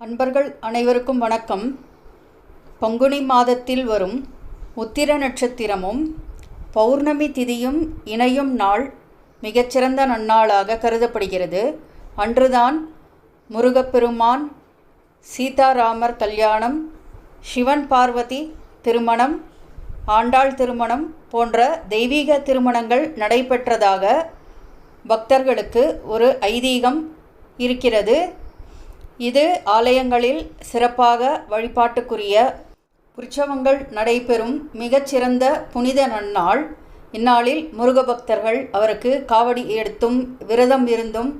அன்பர்கள் அனைவருக்கும் வணக்கம். பங்குனி மாதத்தில் வரும் உத்திர நட்சத்திரமும் பௌர்ணமி திதியும் இணையும் நாள் மிகச்சிறந்த நன்னாளாக கருதப்படுகிறது. அன்றுதான் முருகப்பெருமான் சீதாராமர் கல்யாணம் சிவன் பார்வதி திருமணம் ஆண்டாள் திருமணம் போன்ற தெய்வீக திருமணங்கள் நடைபெற்றதாக பக்தர்களுக்கு ஒரு ஐதீகம் இருக்கிறது. இது ஆலயங்களில் சிறப்பாக வழிபாட்டுக்குரிய உற்சவங்கள் நடைபெறும் மிகச்சிறந்த புனித நன்னாள். இந்நாளில் முருக பக்தர்கள் அவருக்கு காவடி எடுத்தும் விரதம் இருந்தும்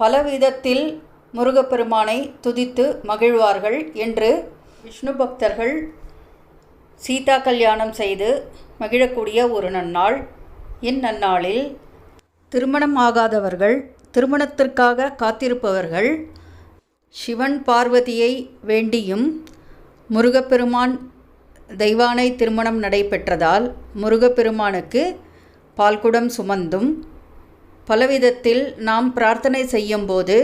பலவிதத்தில் முருகப்பெருமானை துதித்து மகிழ்வார்கள் என்று விஷ்ணு பக்தர்கள் சீதா கல்யாணம் செய்து மகிழக்கூடிய ஒரு நன்னாள். இந்நன்னாளில் திருமணம் ஆகாதவர்கள் திருமணத்திற்காக காத்திருப்பவர்கள் சிவன் பார்வதியை வேண்டியும் முருகப்பெருமான் தெய்வானை திருமணம் நடைபெற்றதால் முருகப்பெருமானுக்கு பால்குடம் சுமந்தும் பலவிதத்தில் நாம் பிரார்த்தனை செய்யும்போது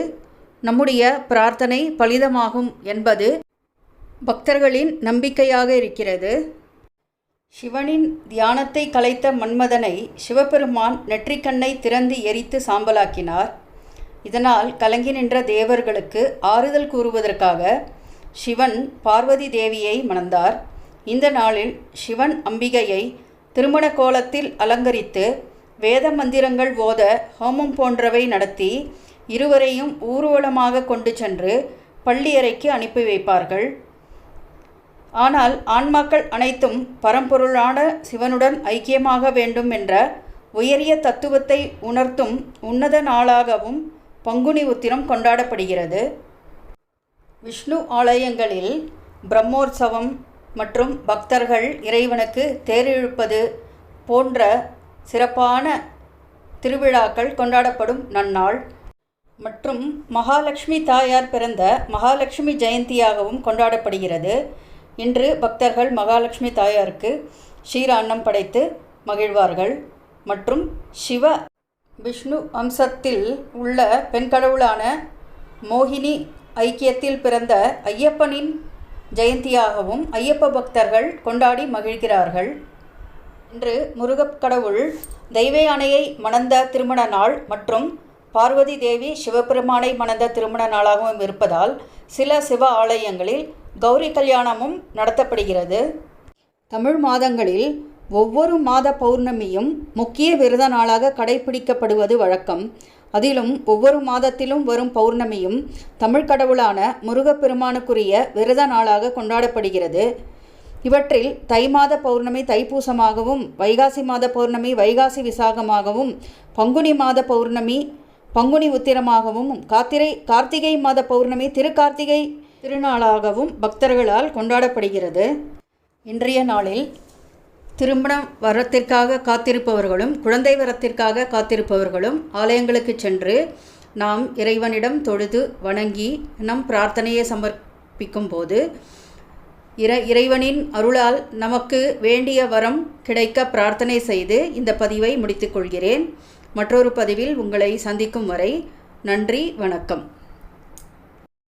நம்முடைய பிரார்த்தனை பலிதமாகும் என்பது பக்தர்களின் நம்பிக்கையாக இருக்கிறது. சிவனின் தியானத்தை கலைத்த மன்மதனை சிவபெருமான் நெற்றிக்கண்ணை திறந்து எரித்து சாம்பலாக்கினார். இதனால் கலங்கி நின்ற தேவர்களுக்கு ஆறுதல் கூறுவதற்காக சிவன் பார்வதி தேவியை மணந்தார். இந்த நாளில் சிவன் அம்பிகையை திருமண கோலத்தில் அலங்கரித்து வேத மந்திரங்கள் ஓத ஹோமம் போன்றவை நடத்தி இருவரையும் ஊர்வலமாக கொண்டு சென்று பள்ளியறைக்கு அனுப்பி வைப்பார்கள். ஆனால் ஆன்மாக்கள் அனைத்தும் பரம்பொருளான சிவனுடன் ஐக்கியமாக வேண்டும் என்ற உயரிய தத்துவத்தை உணர்த்தும் உன்னத நாளாகவும் பங்குனி உத்திரம் கொண்டாடப்படுகிறது. விஷ்ணு ஆலயங்களில் பிரம்மோற்சவம் மற்றும் பக்தர்கள் இறைவனுக்கு தேரிழுப்பது போன்ற சிறப்பான திருவிழாக்கள் கொண்டாடப்படும் நன்னாள். மற்றும் மகாலட்சுமி தாயார் பிறந்த மகாலட்சுமி ஜெயந்தியாகவும் கொண்டாடப்படுகிறது. இன்று பக்தர்கள் மகாலட்சுமி தாயாருக்கு ஷீராண்ணம் படைத்து மகிழ்வார்கள். மற்றும் சிவ விஷ்ணு அம்சத்தில் உள்ள பெண் கடவுளான மோகினி ஐக்கியத்தில் பிறந்த ஐயப்பனின் ஜெயந்தியாகவும் ஐயப்ப பக்தர்கள் கொண்டாடி மகிழ்கிறார்கள். இன்று முருகக் கடவுள் தெய்வ யானையை மணந்த திருமண நாள் மற்றும் பார்வதி தேவி சிவபெருமானை மணந்த திருமண நாளாகவும் இருப்பதால் சில சிவ ஆலயங்களில் கௌரி கல்யாணமும் நடத்தப்படுகிறது. தமிழ் மாதங்களில் ஒவ்வொரு மாத பௌர்ணமியும் முக்கிய விரத நாளாக கடைபிடிக்கப்படுவது வழக்கம். அதிலும் ஒவ்வொரு மாதத்திலும் வரும் பௌர்ணமியும் தமிழ் கடவுளான முருகப்பெருமானுக்குரிய விரத நாளாக கொண்டாடப்படுகிறது. இவற்றில் தை மாத பௌர்ணமி தைப்பூசமாகவும் வைகாசி மாத பௌர்ணமி வைகாசி விசாகமாகவும் பங்குனி மாத பௌர்ணமி பங்குனி உத்திரமாகவும் காத்திரை கார்த்திகை மாத பௌர்ணமி திருக்கார்த்திகை திருநாளாகவும் பக்தர்களால் கொண்டாடப்படுகிறது. இன்றைய நாளில் திருமணம் வரத்திற்காக காத்திருப்பவர்களும் குழந்தை வரத்திற்காக காத்திருப்பவர்களும் ஆலயங்களுக்கு சென்று நாம் இறைவனிடம் தொழுது வணங்கி நம் பிரார்த்தனையை சமர்ப்பிக்கும் போது இற இறைவனின் அருளால் நமக்கு வேண்டிய வரம் கிடைக்க பிரார்த்தனை செய்து இந்த பதிவை முடித்துக்கொள்கிறேன் மற்றொரு பதிவில் உங்களை சந்திக்கும் வரை நன்றி வணக்கம்.